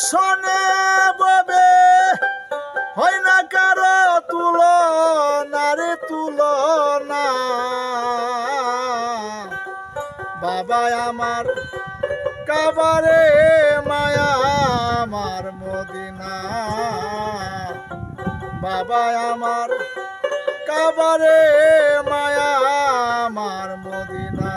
আসনে ববে, হয় না কারও তুলনা রে তুলনা। বাবা আমার কাবারে মায়া, আমার মদিনা। বাবা আমার কাবারে মায়া, আমার মদিনা।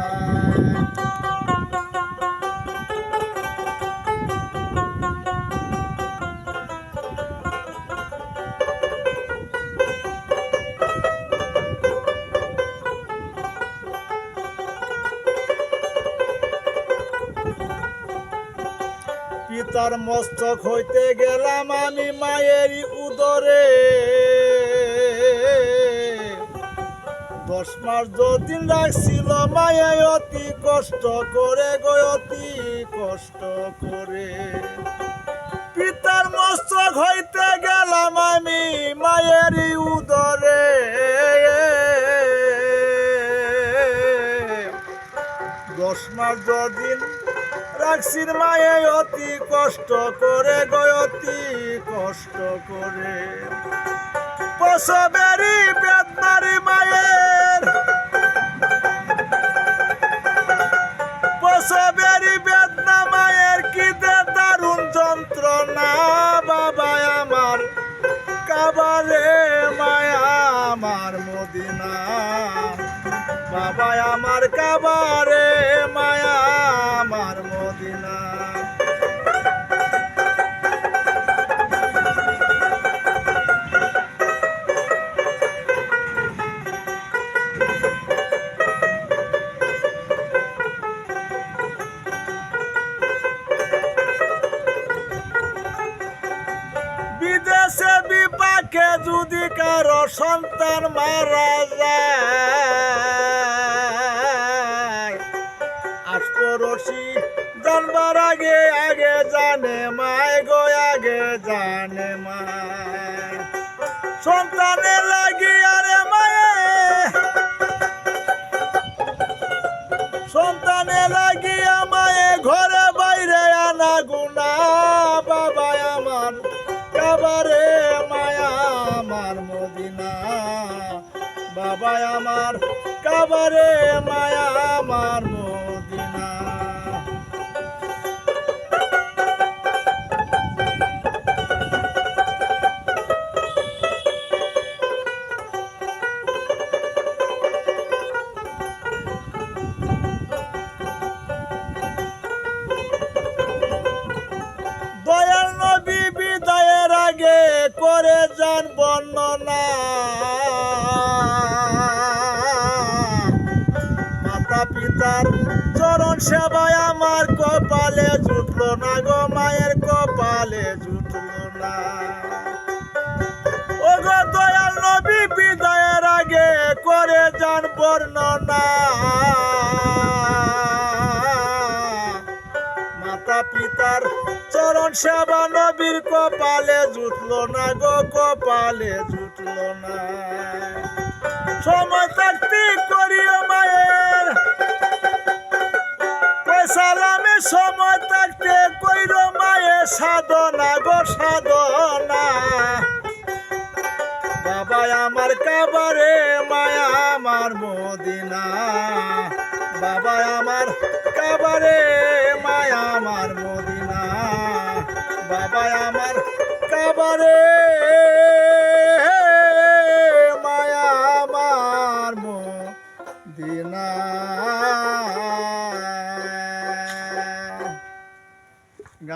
পিতার মস্তক হইতে গেলাম আমি মায়েরই উদরে। দশ মাস যদিন রাখছিল মায়ে, অতি কষ্ট করে গো, অতি কষ্ট করে। পিতার মস্তক হইতে গেলাম আমি মায়েরই উদরে। দশ মাস যদিন রাখছির মায়ে অতি কষ্ট করে গয়, অতি কষ্ট করে। প্রসবেরই বেদনারি মায়ের। প্রসবেরই বেদনা মায়ের কি দারুণ যন্ত্রণা বাবা আমার। কাবারে মায়া আমার মদিনা। বাবা আমার কাবারে বিপাকে যদি কারও সন্তান মারা যায় আশপরশি জানবার আগে আগে জানে মায় গো, আগে জানে মায় সন্তানে লাগি আরে মায়ে সন্তানে লাগি আমায় ঘরে বাইরে আনা গুনা বাবা আমার, কাবারে বাবা আমার কাবারে মায়া আমার মদিনা। দয়াল নবী বিদায়ের আগে করে যান বর্ণনা। চরণ সেবায় আমার কপালে জুটলো না গো, মায়ের কপালে জুটলো না। ও গো দয়াল নবী, বিদায়ের আগে করে যান বর্ণনা। মাতা পিতার চরণ সেবা নবীর কপালে জুটলো না গো, কপালে জুটলো না। সময় কইর সাধনা গো সাধনা। বাবা আমার কাবারে, মায়া আমার মদিনা। বাবা আমার কাবারে, মায়া আমার মদিনা। বাবা আমার কাবারে